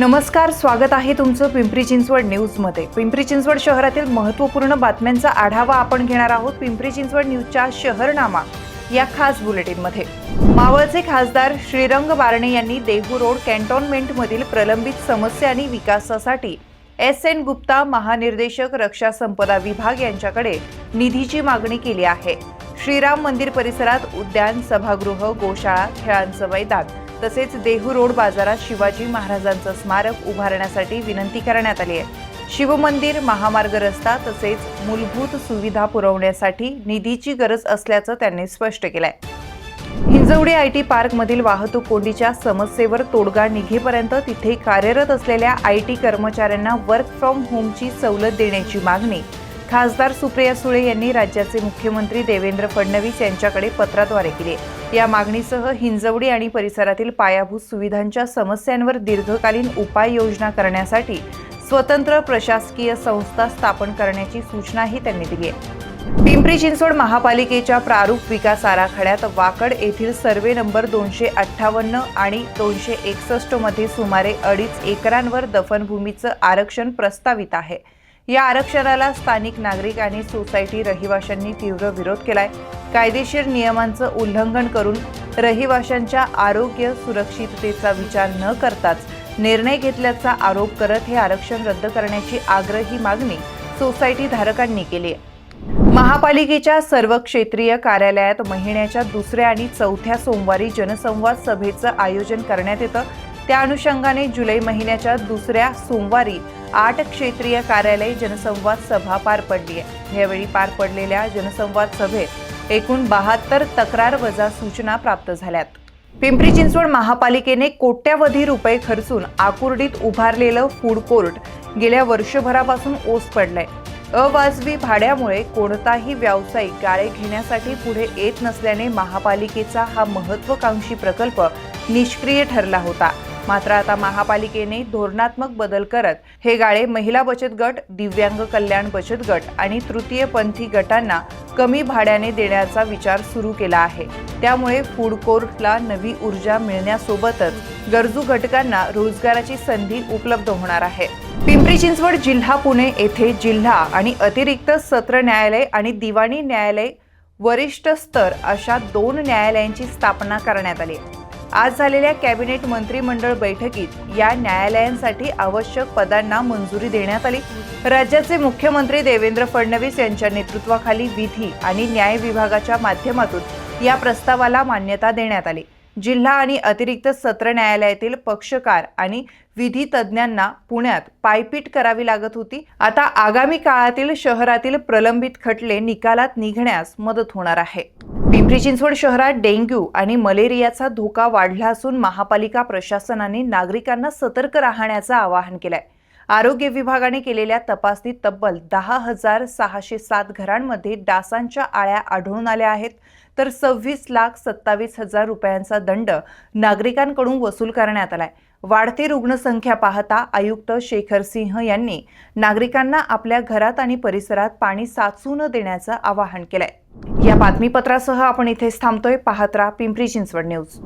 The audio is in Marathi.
नमस्कार स्वागत आहे तुमचं पिंपरी चिंचवड न्यूजमध्ये. पिंपरी चिंचवड शहरातील महत्त्वपूर्ण बातम्यांचा आढावा आपण घेणार आहोत पिंपरी चिंचवड न्यूजच्या शहरनामा या खास बुलेटिनमध्ये. मावळचे खासदार श्रीरंग बारणे यांनी देहू रोड कॅन्टॉनमेंटमधील प्रलंबित समस्या आणि विकासासाठी एस एन गुप्ता महानिर्देशक रक्षा संपदा विभाग यांच्याकडे निधीची मागणी केली आहे. श्रीराम मंदिर परिसरात उद्यान सभागृह गोशाळा खेळांचं मैदान तसेच देहू रोड बाजारात शिवाजी महाराजांचं स्मारक उभारण्यासाठी विनंती करण्यात आली आहे. शिवमंदिर महामार्ग रस्ता तसेच मूलभूत सुविधा पुरवण्यासाठी निधीची गरज असल्याचं त्यांनी स्पष्ट केलंय. हिंजवडी आय टी पार्कमधील वाहतूक कोंडीच्या समस्येवर तोडगा निघेपर्यंत तिथे कार्यरत असलेल्या आय टी कर्मचाऱ्यांना वर्क फ्रॉम होमची सवलत देण्याची मागणी खासदार सुप्रिया सुळे यांनी राज्याचे मुख्यमंत्री देवेंद्र फडणवीस यांच्याकडे पत्राद्वारे केले. या मागणीसह हिंजवडी आणि परिसरातील पायाभूत सुविधांच्या समस्यांवर दीर्घकालीन उपाययोजना करण्यासाठी स्वतंत्र प्रशासकीय संस्था स्थापन करण्याची सूचनाही त्यांनी दिली आहे. पिंपरी चिंचवड महापालिकेच्या प्रारूप विकास आराखड्यात वाकड येथील सर्वे नंबर दोनशे अठ्ठावन्न आणि दोनशे एकसष्टमध्ये सुमारे अडीच एकरांवर दफनभूमीचं आरक्षण प्रस्तावित आहे. या आरक्षणाला स्थानिक नागरिक आणि सोसायटी रहिवाशांनी तीव्र विरोध केलाय. कायदेशीर नियमांचं उल्लंघन करून रहिवाशांच्या आरोग्य सुरक्षिततेचा विचार न करताच निर्णय घेतल्याचा आरोप करत हे आरक्षण रद्द करण्याची आग्रही मागणी सोसायटी धारकांनी केली आहे. महापालिकेच्या सर्व क्षेत्रीय कार्यालयात महिन्याच्या दुसऱ्या आणि चौथ्या सोमवारी जनसंवाद सभेचं आयोजन करण्यात येतं. त्या अनुषंगाने जुलै महिन्याच्या दुसऱ्या सोमवारी आठ क्षेत्रीय कार्यालय जनसंवाद सभा पार पडली आहे. यावेळी पार पडलेल्या जनसंवाद सभेत एकूण बहात्तर तक्रार वजा सूचना प्राप्त झाल्यात. पिंपरी चिंचवड महापालिकेने कोट्यावधी रुपये खर्चून आकुर्डीत उभारलेलं फूड कोर्ट गेल्या वर्षभरापासून ओस पडलंय. अवाजवी भाड्यामुळे कोणताही व्यावसायिक गाळे घेण्यासाठी पुढे येत नसल्याने महापालिकेचा हा महत्वाकांक्षी प्रकल्प निष्क्रिय ठरला होता. मात्र आता महापालिकेने धोरणात्मक बदल करत हे गाळे महिला बचत गट दिव्यांग कल्याण बचत गट आणि तृतीयपंथी गटांना कमी भाड्याने देण्याचा विचार सुरू केला आहे. त्यामुळे फूड कोर्टला नवी ऊर्जा मिळण्यासोबतच गरजू घटकांना रोजगाराची संधी उपलब्ध होणार आहे. पिंपरी चिंचवड जिल्हा पुणे येथे जिल्हा आणि अतिरिक्त सत्र न्यायालय आणि दिवाणी न्यायालय वरिष्ठ स्तर अशा दोन न्यायालयांची स्थापना करण्यात आली आज झालेल्या कॅबिनेट मंत्रिमंडळ बैठकीत या न्यायालयांसाठी आवश्यक पदांना मंजुरी देण्यात आली. राज्याचे मुख्यमंत्री देवेंद्र फडणवीस यांच्या नेतृत्वाखाली विधी आणि न्याय विभागाच्या माध्यमातून या प्रस्तावाला मान्यता देण्यात आली. जिल्हा आणि अतिरिक्त सत्र न्यायालयातील पक्षकार आणि विधी तज्ज्ञांना पुण्यात पायपीट करावी लागत होती. आता आगामी काळातील शहरातील प्रलंबित खटले निकालात निघण्यास मदत होणार आहे. पिंपरी चिंचवड शहरात डेंग्यू आणि मलेरियाचा धोका वाढला असून महापालिका प्रशासनाने नागरिकांना सतर्क राहण्याचं आवाहन केलंय. आरोग्य विभागाने केलेल्या तपासणीत तब्बल दहा हजार सहाशे सात घरांमध्ये डासांच्या आळ्या आढळून आल्या आहेत. तर सव्वीस लाख सत्तावीस हजार रुपयांचा दंड नागरिकांकडून वसूल करण्यात आलाय. वाढती रुग्णसंख्या पाहता आयुक्त शेखर सिंह यांनी नागरिकांना आपल्या घरात आणि परिसरात पाणी साचू न देण्याचं आवाहन केलंय. या बातमीपत्रासह आपण इथेच थांबतोय. पाहत राहा पिंपरी चिंचवड न्यूज.